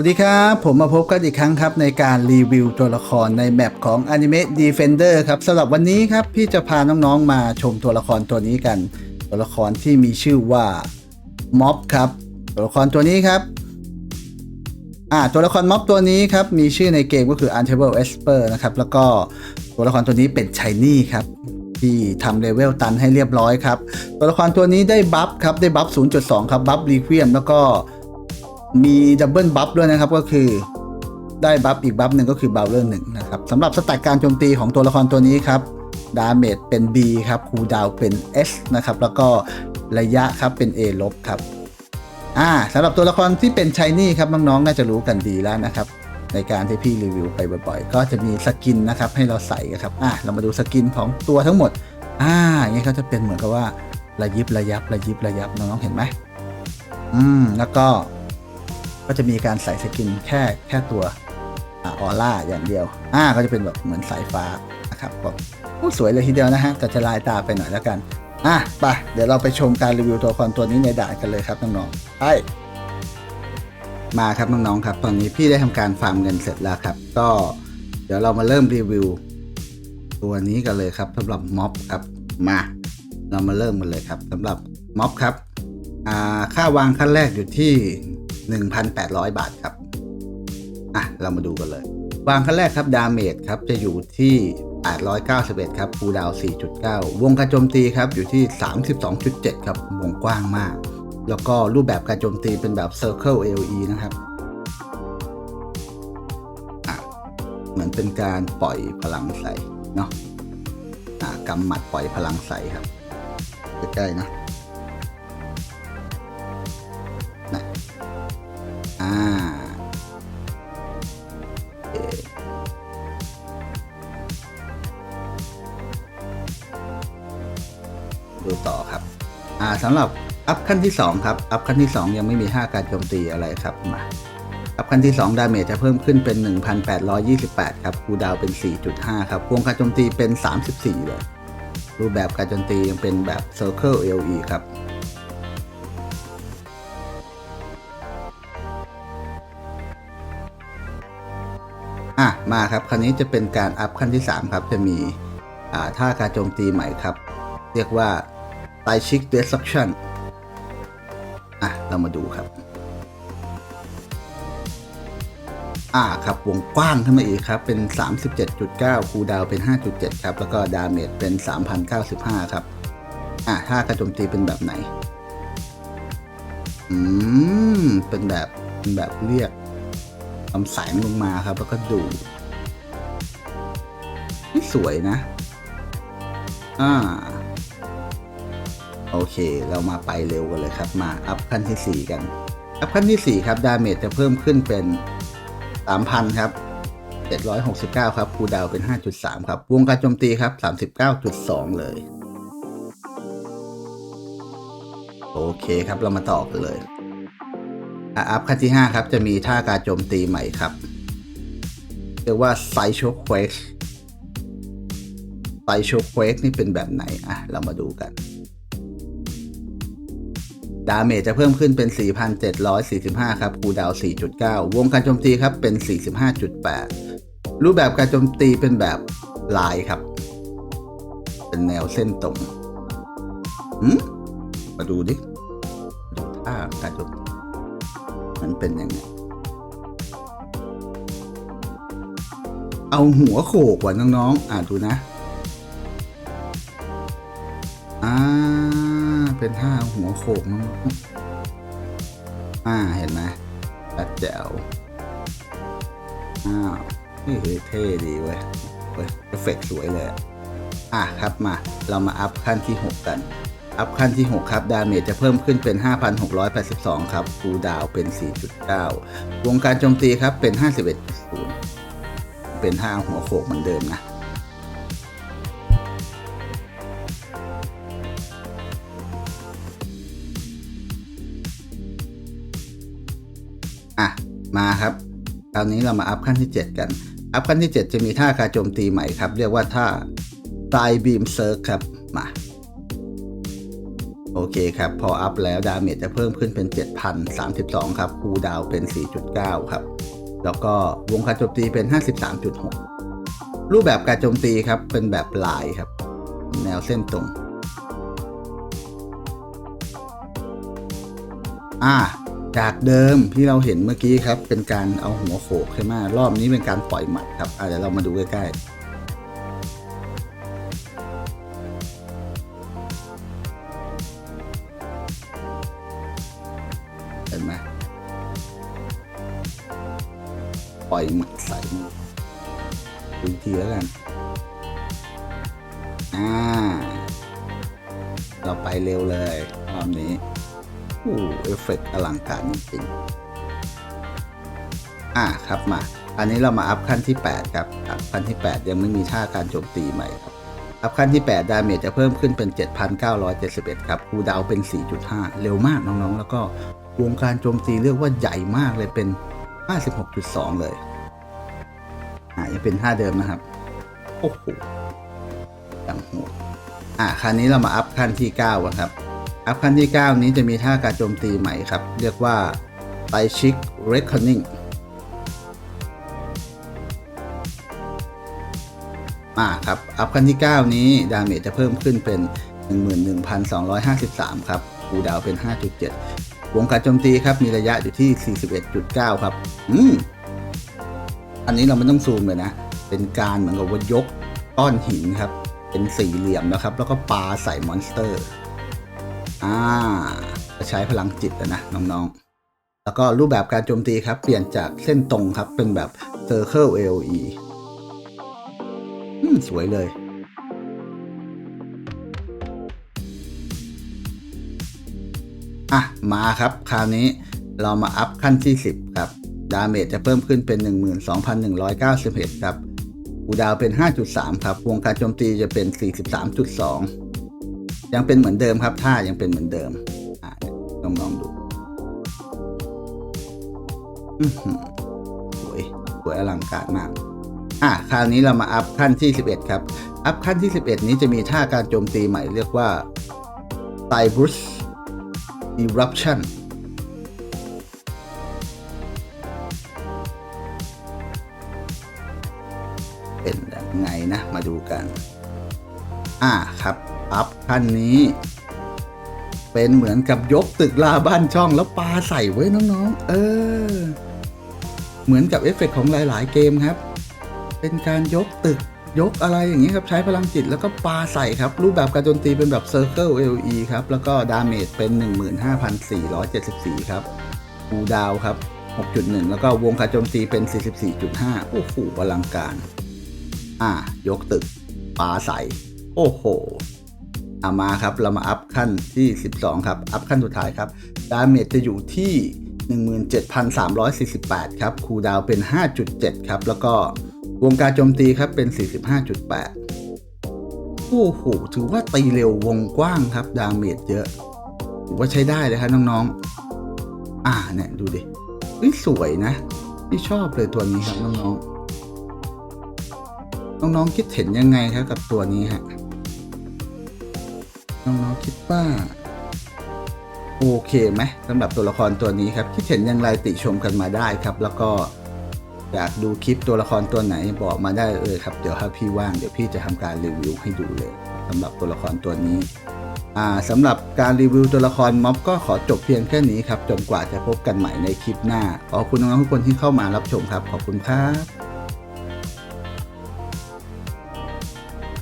วัสดีครับ ผมมาพบกันอีกครั้งครับในการรีวิวตัวละครในแมปของ Anime Defender ครับสำหรับวันนี้ครับ พี่จะพาน้องๆมาชมตัวละครตัวนี้กัน ตัวละครที่มีชื่อว่าม็อบครับ ตัวละครตัวนี้ครับอ่าตัวละครม็อบตัวนี้ครับ มีชื่อในเกมก็คือ Untable Esper นะครับ แล้วก็ตัวละครตัวนี้เป็นชายนี่ครับที่ทำเลเวลตันให้เรียบร้อยครับ ตัวละครตัวนี้ได้บัฟครับ ได้บัฟ 0.2 ครับ บัฟรีเวียมแล้วก็ มีดับเบิลบัฟด้วยนะครับก็คือได้บัฟอีกบัฟหนึ่งก็คือบัฟเลอร์หนึ่งนะครับสำหรับสแต็กการโจมตีของตัวละครตัวนี้ครับดาเมจเป็น B ครับคูดาวเป็น S นะครับแล้วก็ระยะครับเป็น A ลบครับอ่าสำหรับตัวละครที่เป็นชายนี่ครับน้องๆน่าจะรู้กันดีแล้วนะครับ ในการที่พี่รีวิวไปบ่อยๆ ก็จะมีสกินนะครับให้เราใส่ครับอ่าเรามาดูสกินของตัวทั้งหมดอ่าอย่างนี้เขาจะเป็นเหมือนกับว่าระยิบระยับระยิบระยับน้องๆเห็นไหมอืมแล้วก็ ก็จะมีการใส่สกินแค่แค่ตัวออร่าอย่างเดียว อ่าก็จะเป็นแบบเหมือนสายฟ้านะครับก็สวยเลยทีเดียวนะฮะแต่จะลายตาไปหน่อยแล้วกัน อะไปเดี๋ยวเราไปชมการรีวิวตัวละครตัวนี้ในด่านกันเลยครับน้องๆไปมาครับน้องๆครับ ตอนนี้พี่ได้ทำการฟาร์มเงินเสร็จแล้วครับ ก็เดี๋ยวเรามาเริ่มรีวิว ตัวนี้กันเลยครับสำหรับม็อบครับมา เรามาเริ่มกันเลยครับสำหรับม็อบครับอ่าค่าวางขั้นแรกอยู่ที่ 1,800 บาทครับ อะ เรามาดูกันเลยวางขั้นแรกครับ ดาเมจครับ จะอยู่ที่ 891 ครับคูดาว 4.9 วงการโจมตีครับ อยู่ที่ 32.7 ครับ วงกว้างมาก แล้วก็รูปแบบการโจมตีเป็นแบบ Circle AOE นะครับอะเหมือนเป็นการปล่อยพลังใส่เนาะอ่ากำหมัดปล่อยพลังใส่ครับใกล้ๆนะ สำหรับอัพขั้นที่ 2 ครับ อัพขั้นที่ 2 ยังไม่มี 5 การโจมตีอะไรครับมาอัพขั้นที่ 2 ดาเมจจะเพิ่มขึ้นเป็น 1,828 ครับคูดาวน์เป็น 4.5 ครับวงการโจมตีเป็น 34 เลย รูปแบบการโจมตียังเป็นแบบ Circle AOE ครับอะมาครับคราวนี้จะเป็นการอัพขั้นที่ 3 ครับ จะมีอ่าท่าการโจมตีใหม่ครับ เรียกว่า ไตชิกเดส t ั u ชั n อะ เรามาดูครับ อ่าครับ วงกว้างขึ้นมาอีกครับ เป็น 37.9 คูดาวเป็น 5.7 ครับ แล้วก็ดาเมจเป็น 3,095 ครับ อะท่าการโจมตีเป็นแบบไหน อืม เป็นแบบ เป็นแบบเรียกลำแสงลงมาครับ แล้วก็ดูนี่สวยนะ อ่า โอเค เรามาไปเร็วกันเลยครับ มาอัพขั้นที่ 4 กัน อัพขั้นที่ 4 ครับ ดาเมจจะเพิ่มขึ้นเป็น 3,000 ครับ 769 ครับ คูดาวเป็น 5.3 ครับ วงการโจมตีครับ 39.2 เลย โอเคครับ เรามาต่อกันเลยอะอัพขั้นที่ 5 ครับ จะมีท่าการโจมตีใหม่ครับ เรียกว่าไซโชเควสไซโชเควสนี่เป็นแบบไหน อะ เรามาดูกัน ดาเมจจะเพิ่มขึ้นเป็น 4,745 ครับ คูดาว 4.9 วงการโจมตีครับเป็น 45.8 รูปแบบการโจมตีเป็นแบบลายครับ เป็นแนวเส้นตรงหืมมาดูดิดูท่าการโจมตีมันเป็นยังไง เอาหัวโขกว่ะน้องๆ อ่าดูนะ อ่า เป็นท่าหัวโขกน้งอ่าเห็นไหมตัดแจ๋วอ้าวนี่คือเท่ดีเว้ยเว้ยเอฟเฟกสวยเลย อะครับมา เรามาอัพขั้นที่ 6 กัน อัพขั้นที่ 6 ครับ ดาเมจจะเพิ่มขึ้นเป็น 5,682 ครับคูลดาวเป็น 4.9 วงการโจมตีครับเป็น 51.0 เป็นท่าหัวโขกเหมือนเดิมนะ มาครับ คราวนี้เรามาอัพขั้นที่ 7 กัน อัพขั้นที่ 7 จะมีท่าการโจมตีใหม่ครับ เรียกว่าท่า t ายบีมเซิร์ฟครับ มา โอเคครับ พออัพแล้วดาเมจจะเพิ่มขึ้นเป็น 7,032 ครับคูลดาวเป็น 4.9 ครับ แล้วก็วงการโจมตีเป็น 53.6 รูปแบบการโจมตีครับ เป็นแบบลายครับ แนวเส้นตรงอ่า จากเดิมที่เราเห็นเมื่อกี้ครับ เป็นการเอาหัวโขกใช่ไหมรอบนี้เป็นการปล่อยหมัดครับอาเดี๋ยวเรามาดูใกล้ๆเห็นไหมปล่อยหมัดใส่ดูทีแล้วกัน อ่า เราไปเร็วเลยรอบนี้ เอฟเฟกต์อลังการจริงๆอะครับมา อันนี้เรามาอัพขั้นที่ 8 ครับ อัพขั้นที่ 8 ยังไม่มีท่าการโจมตีใหม่ครับ อัพขั้นที่ 8 ดาเมจจะเพิ่มขึ้นเป็น 7,971 ครับคูดาวเป็น 4.5 เร็วมากน้องๆ แล้วก็วงการโจมตีเรียกว่าใหญ่มากเลยเป็น 56.2 เลยอะยังเป็นท่าเดิมนะครับ โอ้โหอย่างโหดอะคราวนี้เรามาอัพขั้นที่9กันครับ อัพขั้นที่ 9 นี้จะมีท่าการโจมตีใหม่ครับ เรียกว่าไ i ชิกเรคคอนนิ่งอ่าครับ อัพขั้นที่ 9 นี้ ดาเมจจะเพิ่มขึ้นเป็น 11,253 ครับคูดาวน์เป็น 5.7 วงการโจมตีครับ มีระยะอยู่ที่ 41.9 ครับ อืม อันนี้เราไม่ต้องซูมเลยนะ เป็นการเหมือนกับว่ายกก้อนหินครับ เป็นสี่เหลี่ยมนะครับ แล้วก็ปาใส่มอนสเตอร์ อ่าจะใช้พลังจิตอะนะน้องๆ แล้วก็รูปแบบการโจมตีครับ เปลี่ยนจากเส้นตรงครับ เป็นแบบ Circle AOE อืม สวยเลย อะ มาครับ คราวนี้เรามาอัพขั้นที่ 10 ครับ ดาเมจจะเพิ่มขึ้นเป็น 12,191 ครับคูดาวเป็น 5.3 ครับ วงการโจมตีจะเป็น 43.2 ยังเป็นเหมือนเดิมครับท่ายังเป็นเหมือนเดิมอ่าลองลองดูสวยสวยอลังการมากอะคราวนี้เรามาอัพขั้นที่ 11 ครับ อัพขั้นที่ 11 นี้จะมีท่าการโจมตีใหม่เรียกว่า c y b r u s Eruption เป็นยังไงนะ มาดูกัน อ่าครับ อัพขั้นนี้ เป็นเหมือนกับยกตึกลาบ้านช่องแล้วปาใส่ไว้น้องๆ เออ เหมือนกับเอฟเฟกต์ของหลาย ๆ เกมครับ เป็นการยกตึกยกอะไรอย่างนี้ครับ ใช้พลังจิตแล้วก็ปาใส่ครับ รูปแบบการโจมตีเป็นแบบ Circle LE ครับ แล้วก็ดาเมจเป็น 15,474 ครับคูดาวครับ 6.1 แล้วก็วงการโจมตีเป็น 44.5 โอ้โหอลังการ อ่ายกตึก ปาใส่ โอ้โห เอามาครับ เรามาอัพขั้นที่ 12 ครับ อัพขั้นสุดท้ายครับดาเมจจะอยู่ที่ 17,348 ครับ คูดาวเป็น 5.7 ครับ แล้วก็วงการโจมตีครับเป็น 45.8 โอ้โห ถือว่าตีเร็ววงกว้างครับ ดาเมจเยอะ ถือว่าใช้ได้เลยครับน้องๆ อ่าเนี่ยดูดิเฮ้ยสวยนะ ที่ชอบเลยตัวนี้ครับน้องๆ น้องๆ คิดเห็นยังไงครับกับตัวนี้ฮะ น้องๆคิดว่า โอเคไหมสำหรับตัวละครตัวนี้ครับ คิดเห็นอย่างไรติชมกันมาได้ครับ แล้วก็อยากดูคลิปตัวละครตัวไหนบอกมาได้เลยครับ เดี๋ยวถ้าพี่ว่างเดี๋ยวพี่จะทำการรีวิวให้ดูเลยสำหรับตัวละครตัวนี้อ่าสำหรับการรีวิวตัวละครม็อบก็ขอจบเพียงแค่นี้ครับ จนกว่าจะพบกันใหม่ในคลิปหน้า ขอบคุณน้องๆทุกคนที่เข้ามารับชมครับ ขอบคุณครับ